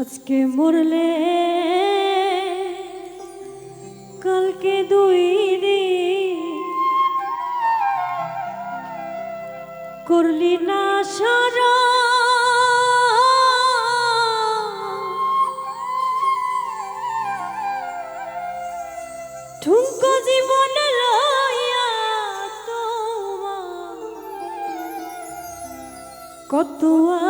আজকে মরলে কালকে দুই দিন করলি না সারা। কত আয়োজন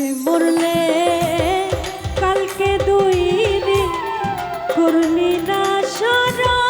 আজকে মরলে কালকে দুই দিন করলি না সারা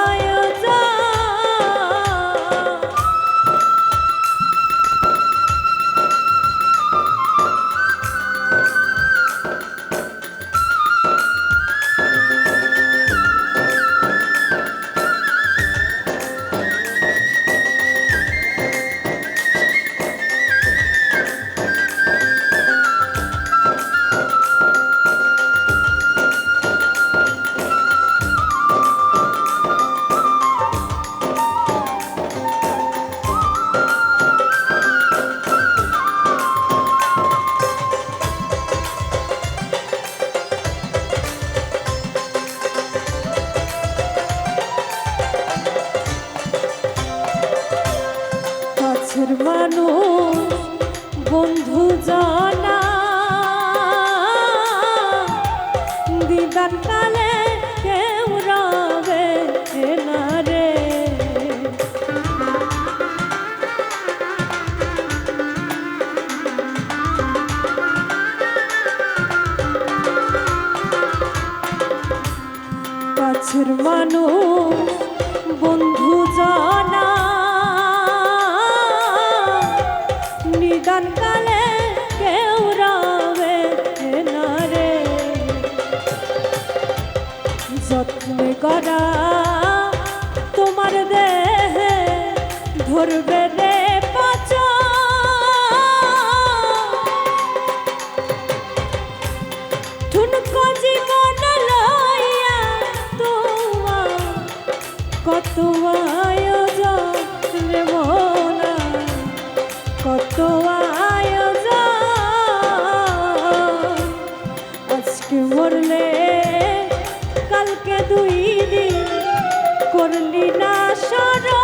জানা দিদান কালে কেউ রবে না রে। কাছের মানুষ যত্নে করা। তোমার দেহে ধরবে রে চলি না সরো।